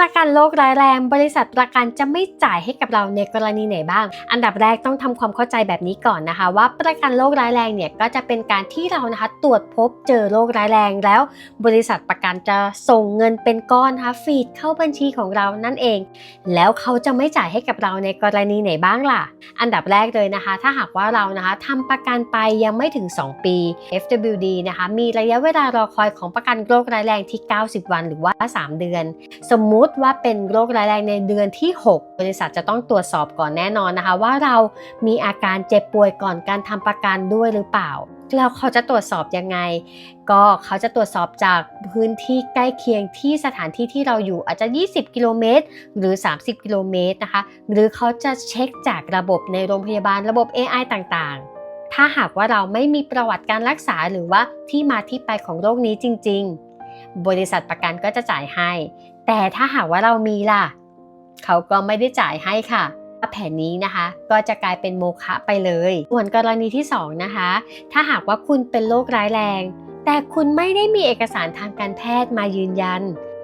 ประกันโรคร้ายแรง บริษัทประกันจะไม่จ่ายให้กับเราในกรณีไหนบ้าง อันดับแรกต้องทำความเข้าใจแบบนี้ก่อนนะคะ ว่าประกันโรคร้ายแรงเนี่ยก็จะเป็นการที่เรานะคะตรวจพบเจอโรคร้ายแรงแล้ว บริษัทประกันจะส่งเงินเป็นก้อนนะคะฟีดเข้าบัญชีของเรานั่นเอง แล้วเขาจะไม่จ่ายให้กับเราในกรณีไหนบ้างล่ะ อันดับแรกเลยนะคะ ถ้าหากว่าเรานะคะทำประกันไปยังไม่ถึง 2 ปี FWD นะคะมีระยะเวลารอคอยของประกันโรคร้ายแรงที่ 90 วันหรือว่า 3 เดือน สมมุติว่าเป็นโรคร้ายแรงในเดือนที่ 6 บริษัทจะต้องตรวจสอบก่อนแน่นอนนะคะ ว่าเรามีอาการเจ็บป่วยก่อนการทำประกันด้วยหรือเปล่า แล้วเขาจะตรวจสอบยังไง ก็เขาจะตรวจสอบจากพื้นที่ใกล้เคียงที่สถานที่ที่เราอยู่อาจจะ 20 กิโลเมตร หรือ 30 กิโลเมตรนะคะ หรือเขาจะเช็คจากระบบในโรงพยาบาลระบบ AI ต่างๆ ถ้าหากว่าเราไม่มีประวัติการรักษาหรือว่าที่มาที่ไปของโรคนี้จริง ๆ บริษัทประกันก็จะจ่ายให้ แต่ถ้าหากว่าเรามีล่ะ เขาก็ไม่ได้จ่ายให้ค่ะแผนนี้นะคะก็จะกลายเป็นโมฆะไปเลย ส่วนกรณีที่ 2 นะคะ ถ้าหากว่าคุณเป็นโรคร้ายแรง แต่คุณไม่ได้มีเอกสารทางการแพทย์มายืนยัน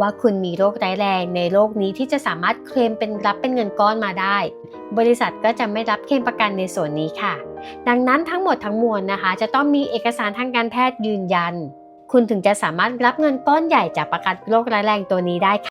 ว่าคุณมีโรคร้ายแรงในโรคนี้ที่จะสามารถเคลมเป็นรับเป็นเงินก้อนมาได้ บริษัทก็จะไม่รับเคลมประกันในส่วนนี้ค่ะ ดังนั้นทั้งหมดทั้งมวลนะคะ จะต้องมีเอกสารทางการแพทย์ยืนยัน คุณถึงจะสามารถรับเงินก้อนใหญ่จากประกันโรคร้ายแรงตัวนี้ได้ค่ะ